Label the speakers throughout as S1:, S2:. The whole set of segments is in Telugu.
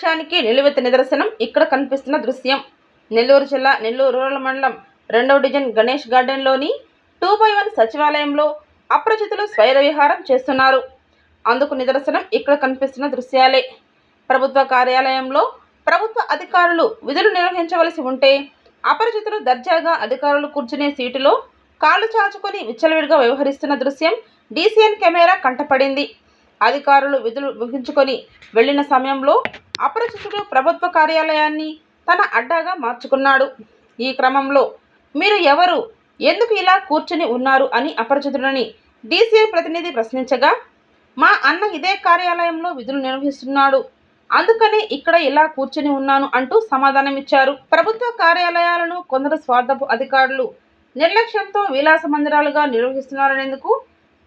S1: నిర్లక్ష్యానికి నిలువెత్త నిదర్శనం ఇక్కడ కనిపిస్తున్న దృశ్యం. నెల్లూరు జిల్లా నెల్లూరు రూరల్ మండలం రెండవ డివిజన్ గణేష్ గార్డెన్లోని టూ బై వన్ సచివాలయంలో అప్రచితులు స్వైర విహారం చేస్తున్నారు. అందుకు నిదర్శనం ఇక్కడ కనిపిస్తున్న దృశ్యాలే. ప్రభుత్వ కార్యాలయంలో ప్రభుత్వ అధికారులు విధులు నిర్వహించవలసి ఉంటే అపరిచితులు దర్జాగా అధికారులు కూర్చునే సీటులో కాళ్ళు చాచుకొని విచ్చలవిడిగా వ్యవహరిస్తున్న దృశ్యం డీసీఎన్ కెమెరా కంటపడింది. అధికారులు విధులు ముగించుకొని వెళ్ళిన సమయంలో అపరిచితుడు ప్రభుత్వ కార్యాలయాన్ని తన అడ్డాగా మార్చుకున్నాడు. ఈ క్రమంలో మీరు ఎవరు? ఎందుకు ఇలా కూర్చుని ఉన్నారు? అని అపరిచితుడని డీసీఐ ప్రతినిధి ప్రశ్నించగా మా అన్న ఇదే కార్యాలయంలో విధులు నిర్వహిస్తున్నాడు. అందుకనే ఇక్కడ ఇలా కూర్చుని ఉన్నాను అంటూ సమాధానమిచ్చారు. ప్రభుత్వ కార్యాలయాలను కొందరు స్వార్థపు అధికారులు నిర్లక్ష్యంతో విలాస మందిరాలుగా నిర్వహిస్తున్నారనేందుకు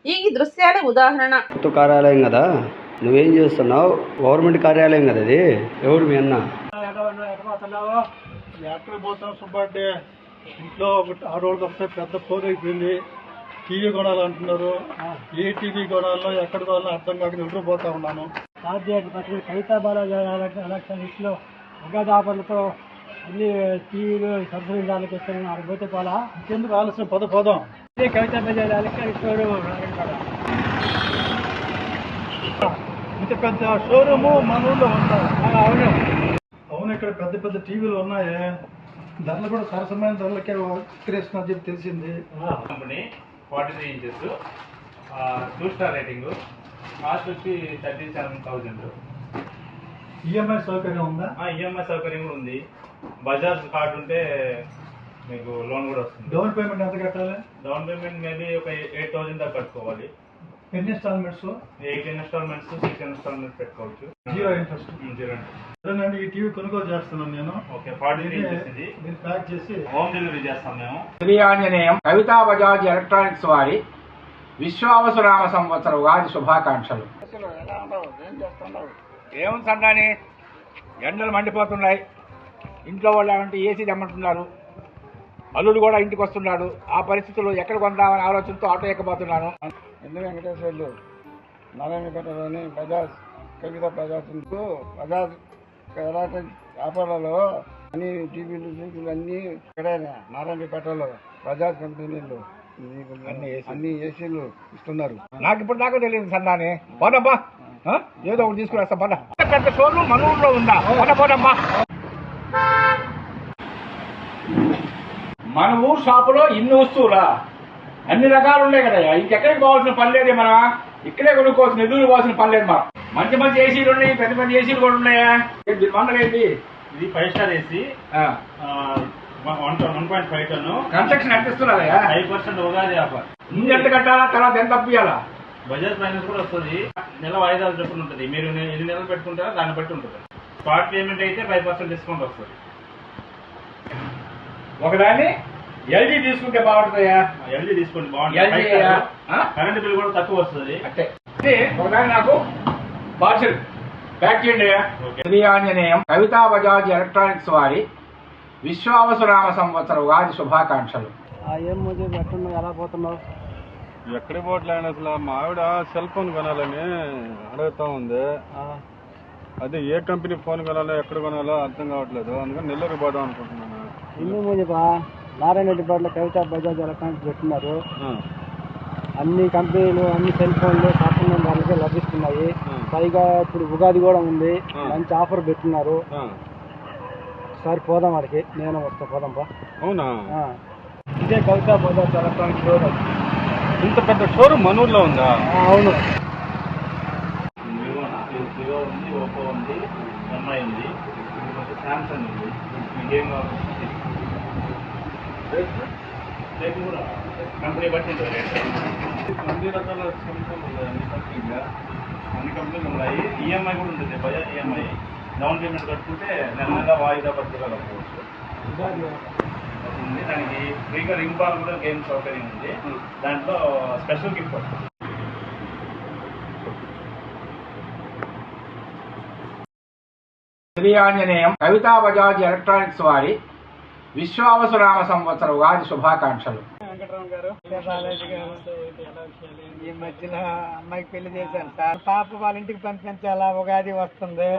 S1: ఈ దృశ్యాలే ఉదాహరణ.
S2: కార్యాలయం కదా. నువ్వేం చేస్తున్నావు? గవర్నమెంట్ కార్యాలయం కదా అది ఎవరు మీ అన్న?
S3: సుబ్బాడ్డే. ఇంట్లో ఒకటి ఆడవాళ్ళకి వస్తే పెద్ద ఫోన్ అయిపోయింది. టీవీ కొనాలంటున్నారు. ఏ టీవీ కొనాలో ఎక్కడ కొనాలో అర్థం కాక నిద్రపోతా ఉన్నాను.
S4: రాజ్యాన్ని పట్టిన కవితా బాలాజీ ఎలక్షన్స్లో ఉగాది ఆఫర్లతో అన్ని టీవీలు సంప్రదించాలకు వస్తున్నాను అక్కడ పోతే పోలా?
S3: ఇంకెందుకు ఆలస్యం? పద పోదాం.
S4: కవితా
S3: ఇంత పెద్ద షోరూము మన ఊళ్ళో ఉందా?
S4: అవును.
S3: అవును ఇక్కడ పెద్ద పెద్ద టీవీలు ఉన్నాయి. ధరలు కూడా సరసమైన ధరలకే విక్రయిస్తున్నారు చెప్పి తెలిసింది.
S5: Company forty three inches. Two star rating. Cost వచ్చి థర్టీ సెవెన్ థౌజండ్.
S3: ఈఎంఐ సౌకర్యం ఉందా?
S5: ఈఎంఐ సౌకర్యం కూడా ఉంది. బజాజ్ కార్డు ఉంటే మీకు లోన్ కూడా వస్తుంది.
S3: డౌన్ పేమెంట్ ఎంత కట్టాలి?
S5: డౌన్ పేమెంట్ మేబీ ఒక ఎయిట్ థౌజండ్ దాకా కట్టుకోవాలి.
S3: ఎన్ని installments?
S5: Eight installments six installments పెట్టుకోవచ్చు.
S3: Zero interest.
S5: జీరో
S3: సరేనండి ఈ టీవీ కొనుగోలు చేస్తున్నాను నేను.
S5: ఓకే ఫార్టీ ఇది
S3: దీన్ని ప్యాక్ చేసి
S5: హోమ్ డెలివరీ చేస్తాం మేము.
S6: శ్రీ ఆంజనేయం కవితా బజాజ్ ఎలక్ట్రానిక్స్ వారి విశ్వావసునామ సంవత్సర ఉగాది శుభాకాంక్షలు. ఏముంది సంటాని ఎండలు మండిపోతున్నాయి. ఇంట్లో వాళ్ళు ఏమంటే ఏసీ తెమ్మంటున్నారు. అల్లుడు కూడా ఇంటికి వస్తున్నాడు. ఆ పరిస్థితుల్లో ఎక్కడ కొందామని ఆలోచనతో ఆటో ఎక్కబోతున్నాను.
S4: ఎందుకు వెంకటేశ్వర్లు నారాయణపేటలోని బజాజ్ కవిత బజాజ్ ఉంటూ బజాజ్ ఎలాంటి వ్యాపారాలు అన్ని టీవీలు టీవీలు అన్ని ఇక్కడే నారాయణపేటలో బజాజ్ కంపెనీలు
S6: అన్ని
S4: ఏసీలు. ఇస్తున్నారు.
S6: నాకు ఇప్పుడు దాకా తెలియదు పోదమ్మా ఆ? ఏదో ఒకటి తీసుకుని పద పెద్ద షోరూమ్ మన ఊర్లో ఉందా? పోదమ్మా మన ఊరు షాపులో ఇన్ని వస్తువులా? అన్ని రకాలు ఉన్నాయి కదా ఇంకెక్కడికి పోవాల్సిన పని లేదు మనం. ఇక్కడే కొనుక్కోవాల్సిన ఎదురు పోవాల్సిన పని లేదు మనం మంచి మంచి ఏసీలు ఉన్నాయి పెద్ద పెద్ద ఏసీలు కూడా ఉన్నాయా? మండలం ఏంటి
S5: ఇది ఫైవ్ స్టార్ ఏసీ
S6: ఆ,
S5: one one point five ton
S6: construction ఎంత ఇస్తున్నారయ్యా?
S5: Five percent Ugadi offer.
S6: ముందు ఎంత కట్టాలా తర్వాత ఎంత అప్పియాలా
S5: బజాజ్ ఫైనాన్స్ కూడా వస్తుంది. నెల వాయిదాలు చొప్పున ఉంటుంది. మీరు ఎన్ని నెలలు పెట్టుకుంటారో దాన్ని బట్టి ఉంటుంది. స్పాట్ పేమెంట్ అయితే ఫైవ్ పర్సెంట్ డిస్కౌంట్ వస్తుంది.
S6: ఒకదాన్ని ఎల్జీ తీసుకుంటే బాగుంటుందయ్యా.
S5: ఎల్జీ తీసుకోండి
S6: LG యా? ఆ?
S5: కరెంట్ బిల్ కూడా తక్కువ వస్తుంది.
S6: అంటే ఒకదాన్ని నాకు పార్సల్ ప్యాక్ చేయండి
S5: ఓకే.
S6: శ్రీ ఆంజనేయం కవితా బజాజ్ ఎలక్ట్రానిక్స్ వారి విశ్వావసునామ సంవత్సర ఉగాది శుభాకాంక్షలు.
S4: ఏం ఎట్టున్నావు ఎలా పోతున్నావు?
S3: ఎక్కడికి పోవట్లేదు అసలు? మా ఆవిడ సెల్ ఫోన్ కొనాలని అడుగుతా ఉంది. అదే ఏ కంపెనీ ఫోన్ కొనాలో ఎక్కడ కొనాలో అర్థం కావట్లేదు. అందుకని నెల్లూరు పోదాం అనుకుంటున్నాను.
S4: ఇన్ని మోదీ నారాయణపేటలో కవిత బజాజ్ ఎలక్ట్రానిక్స్ పెట్టున్నారు. అన్ని కంపెనీలు అన్ని సెల్ ఫోన్లు కాకుండా వాళ్ళకి లభిస్తున్నాయి. పైగా ఇప్పుడు ఉగాది కూడా ఉంది. మంచి ఆఫర్ పెట్టున్నారు ఒకసారి పోదాం వాడికి. నేను వస్తా పోదాం బా.
S3: అవునా?
S4: ఇదే కవిత బజాజ్ ఎలక్ట్రానిక్స్ స్టోర్
S3: ఇంత పెద్ద షోరూమ్ మనూర్లో ఉందా?
S4: అవును.
S5: వివో ఉంది ఉంది ఎంఐ ఉంది శాంసంగ్ ఉంది. మీకేం కావాలి కంపెనీ బట్టి ఉంటుంది
S3: అన్ని రకాల సెల్ ఉన్నాయి అన్ని కంపెనీగా
S5: అన్ని కంపెనీలు ఉన్నాయి ఈఎంఐ కూడా ఉంటుంది బజాజ్ ఈఎంఐ డౌన్ పేమెంట్ కట్టుకుంటే నెల నెల వాయిదా పద్ధతిగా కట్టుకోవచ్చు ఉంది దానికి ఫ్రీగా రింగ్ బాల్ కూడా గేమ్ సౌకర్యం ఉంది దాంట్లో స్పెషల్ గిఫ్ట్ వస్తుంది
S6: శ్రీ ఆంజనేయం కవితా బజాజ్ ఎలక్ట్రానిక్స్ వారి విశ్వావసునామ సంవత్సర ఉగాది శుభాకాంక్షలు.
S7: గారు
S4: బాలాజీ గారు ఈ మధ్యన అమ్మాయికి పెళ్ళి చేశాను సార్. పాప వాళ్ళ ఇంటికి పంపించాలా ఉగాది వస్తుంది.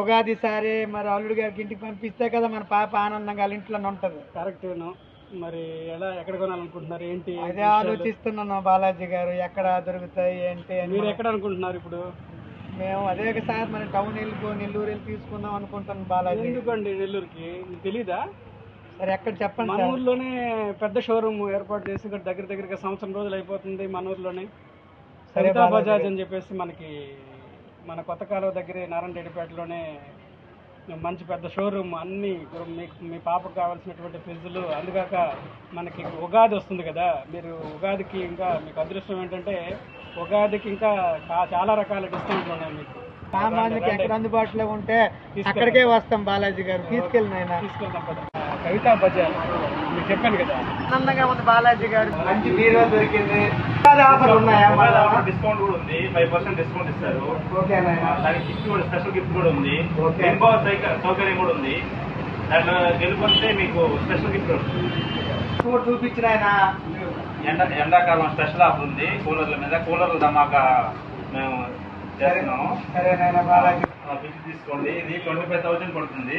S4: ఉగాది సారి మరి అల్లుడు గారికి ఇంటికి పంపిస్తే కదా మన పాప ఆనందంగా వాళ్ళ ఇంట్లోనే ఉంటది.
S7: కరెక్టేను మరి ఎలా ఎక్కడ కొనాలనుకుంటున్నారు? ఏంటి?
S4: అదే ఆలోచిస్తున్నాను బాలాజీ గారు ఎక్కడ దొరుకుతాయి ఏంటి
S7: మీరు ఎక్కడ అనుకుంటున్నారు ఇప్పుడు?
S4: మేము అదే సార్ మన టౌన్ వెళ్ళిపో నెల్లూరు వెళ్ళి తీసుకుందాం అనుకుంటాను బాలాజీ.
S7: ఎందుకండి నెల్లూరుకి? మీకు తెలీదా?
S4: సరే ఎక్కడ చెప్పండి
S7: మన ఊర్లోనే పెద్ద షోరూమ్ ఏర్పాటు చేసి ఇక్కడ దగ్గర దగ్గరగా సంవత్సరం రోజులు అయిపోతుంది మన ఊర్లోనే
S4: సరే
S7: సరితా బజాజ్. అని చెప్పేసి మనకి మన కొత్త కాలువ దగ్గరే నారాయణరెడ్డిపేటలోనే మంచి పెద్ద షోరూమ్ అన్ని మీకు మీ పాపకు కావాల్సినటువంటి ఫ్రిడ్జ్లు అందుకాక మనకి ఉగాది వస్తుంది కదా మీరు ఉగాదికి ఇంకా మీకు అదృష్టం ఏంటంటే ఉగాదికి ఇంకా చాలా రకాల డిస్కౌంట్లు ఉన్నాయి మీకు
S4: సామాన్యుకి ఎక్కడ. అందుబాటులో ఉంటే. అక్కడికే వస్తాం బాలాజీ గారు తీసుకెళ్ళిన ఆయన
S7: తీసుకెళ్దాం పద. కవితా బజార్. మీకు చెప్పాను కదా.
S4: ఆనందంగా ఉంది బాలాజీ గారు. మంచి బీరో దొరికింది. ఆఫర్ ఉన్నాయా?
S5: మొబైల్ ఆఫర్ డిస్కౌంట్ కూడా ఉంది. ఫైవ్ పర్సెంట్ డిస్కౌంట్ ఇస్తారు. దానికి గిఫ్ట్ కూడా స్పెషల్ గిఫ్ట్ కూడా ఉంది.
S4: ఓకే.
S5: రింబో సైకిల్ సౌకర్యం కూడా ఉంది. దాంట్లో గెలుపొస్తే మీకు స్పెషల్ గిఫ్ట్ ఉంటుంది
S4: చూడు చూపించిన ఆయన.
S5: ఎండ ఎండాకాలం స్పెషల్ ఆఫర్ ఉంది. కూలర్ల మీద కూలర్ల ధమాకా మేము చేస్తున్నాము. తీసుకోండి. ఇది ట్వంటీ ఫైవ్ థౌసండ్ పడుతుంది.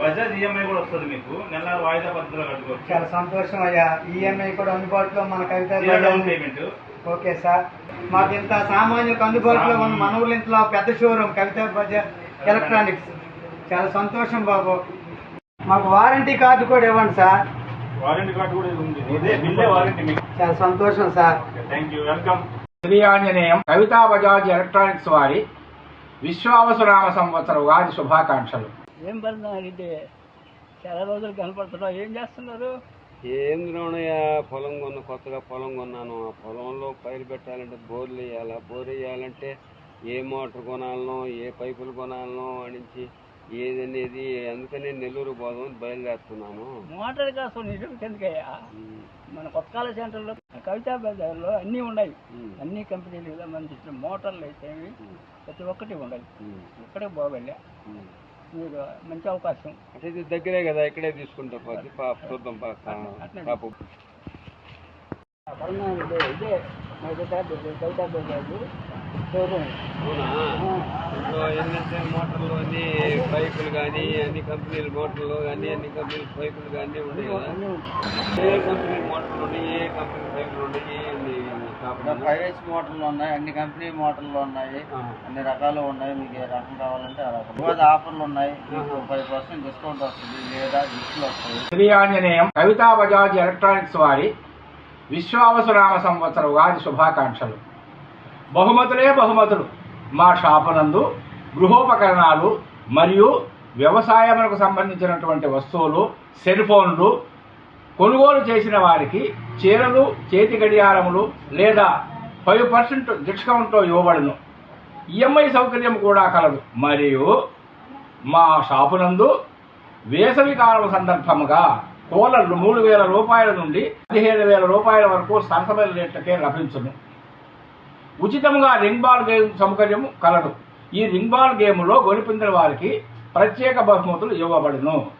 S5: బజాజ్ ఈఎంఐ కూడా వస్తుంది మీకు. నెల వాయిదా పద్ధతిలో కట్టుకోవచ్చు.
S4: చాలా సంతోషం అయ్యా. ఈఎంఐ కూడా అందుబాటులో మన Kavitha
S5: zero down payment
S4: okay sir. మాకు ఇంత సామాన్యులకు అందుబాటులో ఉన్న మన ఊర్లో ఇంట్లో పెద్ద షోరూమ్ కవిత బజార్ ఎలక్ట్రానిక్స్. చాలా సంతోషం బాబు. మాకు వారంటీ కార్డు కూడా ఇవ్వండి సార్.
S5: వారంటీ కార్డు కూడా ఉంది. ఇదే బిల్లే వారంటీ మీకు.
S4: చాలా సంతోషం sir.
S5: Thank you welcome
S6: Shri Anjaneyam Kavitha Bajaj electronics వారి విశ్వావసునామ సంవత్సర ఉగాది శుభాకాంక్షలు.
S7: ఏం పడుతుంది చాలా రోజులు కనపడుతున్నావు. ఏం చేస్తున్నారు?
S2: ఏం తినవనయ్యా పొలం కొన్న కొత్తగా పొలం కొన్నాను. ఆ పొలంలో పైరు పెట్టాలంటే బోర్లు వేయాలా? బోర్ వేయాలంటే ఏ మోటార్ కొనాలనో ఏ పైపులు కొనాలనో అనించి ఏదనేది అందుకనే నెల్లూరు పోదామని బయలుదేరుతున్నాను.
S7: మోటార్ కోసం నిజం ఎందుకయ్యా? మన కొత్తకాల సెంటర్లో కవితా బజార్లో అన్నీ ఉన్నాయి. అన్ని కంపెనీలకు సంబంధించిన మోటార్లు అయితే ప్రతి ఒక్కటి ఉన్నాయి ఇక్కడే బాగోలే మంచి అవకాశం.
S2: అంటే ఇది దగ్గరే కదా ఇక్కడే తీసుకుంటా చూద్దాం పాప. పాప
S7: ఇదే. కవితా బజార్ షోరూమ్
S2: అవునా? ఇంట్లో ఏంటంటే మోటార్లు అన్ని పైపులు కానీ అన్ని కంపెనీల మోటార్లు కానీ అన్ని కంపెనీల పైపులు కానీ ఉన్నాయి కదా. ఏ కంపెనీ మోటార్లు ఉన్నాయి ఏ కంపెనీ పైపులు ఉన్నాయి.
S4: ప్రైవేట్ మోటార్లు ఉన్నాయి అన్ని కంపెనీ మోటార్లు ఉన్నాయి. అన్ని రకాలు ఉన్నాయి. మీకు ఏ రకం కావాలంటే ఆ రకం. ఉగాది ఆఫర్లు ఉన్నాయి. మీకు ఫైవ్ పర్సెంట్ డిస్కౌంట్ వస్తుంది లేదా గిఫ్ట్లు వస్తాయి.
S6: శ్రీ ఆంజనేయం కవితా బజాజ్ ఎలక్ట్రానిక్స్ వారి విశ్వావసునామ సంవత్సర ఉగాది శుభాకాంక్షలు. బహుమతులే బహుమతులు. మా షాపునందు గృహోపకరణాలు మరియు వ్యవసాయములకు సంబంధించినటువంటి వస్తువులు సెల్ ఫోన్లు కొనుగోలు చేసిన వారికి చీరలు చేతి గడియారములు లేదా ఫైవ్ పర్సెంట్ డిస్కౌంట్తో ఇవ్వబడును. ఈఎంఐ సౌకర్యం కూడా కలదు. మరియు మా షాపునందు వేసవి కాలం సందర్భముగా కూలర్లు మూడు వేల రూపాయల నుండి పదిహేడు వేల రూపాయల వరకు సరసమైన రేట్లకే లభించును. ఉచితంగా రింగ్ బాల్ గేమ్ సౌకర్యం కలదు. ఈ రింగ్ బాల్ గేమ్లో గొలిపించిన వారికి ప్రత్యేక బహుమతులు ఇవ్వబడును.